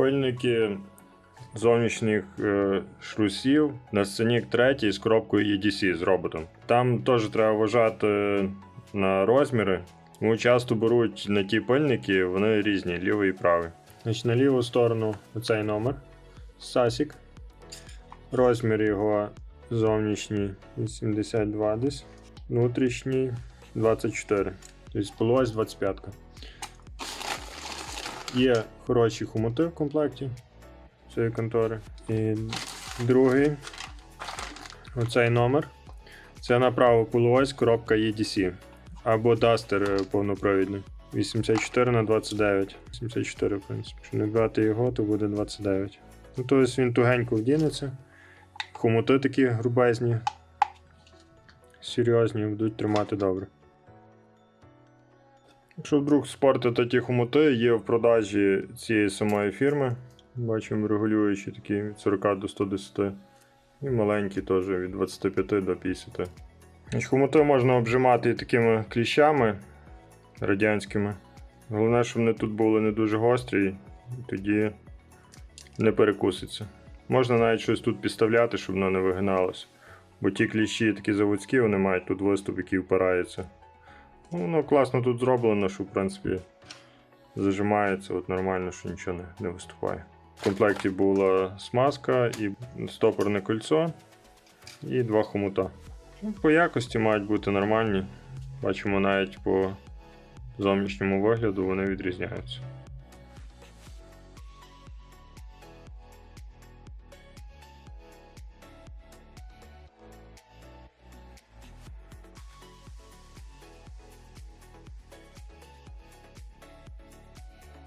Пильники зовнішніх е, шрусів на сценік 3 з кропкою EDC з роботом. Там теж треба вважати на розміри. Тому часто беруть на ті пильники, вони різні, лівий і правий. Значить, на ліву сторону оцей номер Сасік. Розмір його зовнішній 82 десь, внутрішній 24. Тобто полось 25. Є хороші хомути в комплекті цієї контори. І другий оцей номер. Це направо полуось, коробка EDC. Або Duster е, повнопровідний. 84 на 29. 84, в принципі. Якщо не брати його, то буде 29. Ну, тобто він тугенько вдінеться. Хомути такі грубезні, серйозні, будуть тримати добре. Якщо вдруг спортити ті хомути, є в продажі цієї самої фірми. Бачимо регулюючі такі від 40 до 110. І маленькі теж від 25 до 50. Значить, Хомути можна обжимати такими кліщами радянськими. Головне, щоб вони тут були не дуже гострі, і тоді не перекуситься. Можна навіть щось тут підставляти, щоб воно не вигиналося. Бо ті кліщі такі заводські, вони мають тут виступ, який впирається. Ну, воно класно тут зроблено, що в принципі зажимається от нормально, що нічого не, не виступає. В комплекті була смазка і стопорне кольцо, і два хомута. Ну, по якості мають бути нормальні. Бачимо навіть по зовнішньому вигляду вони відрізняються.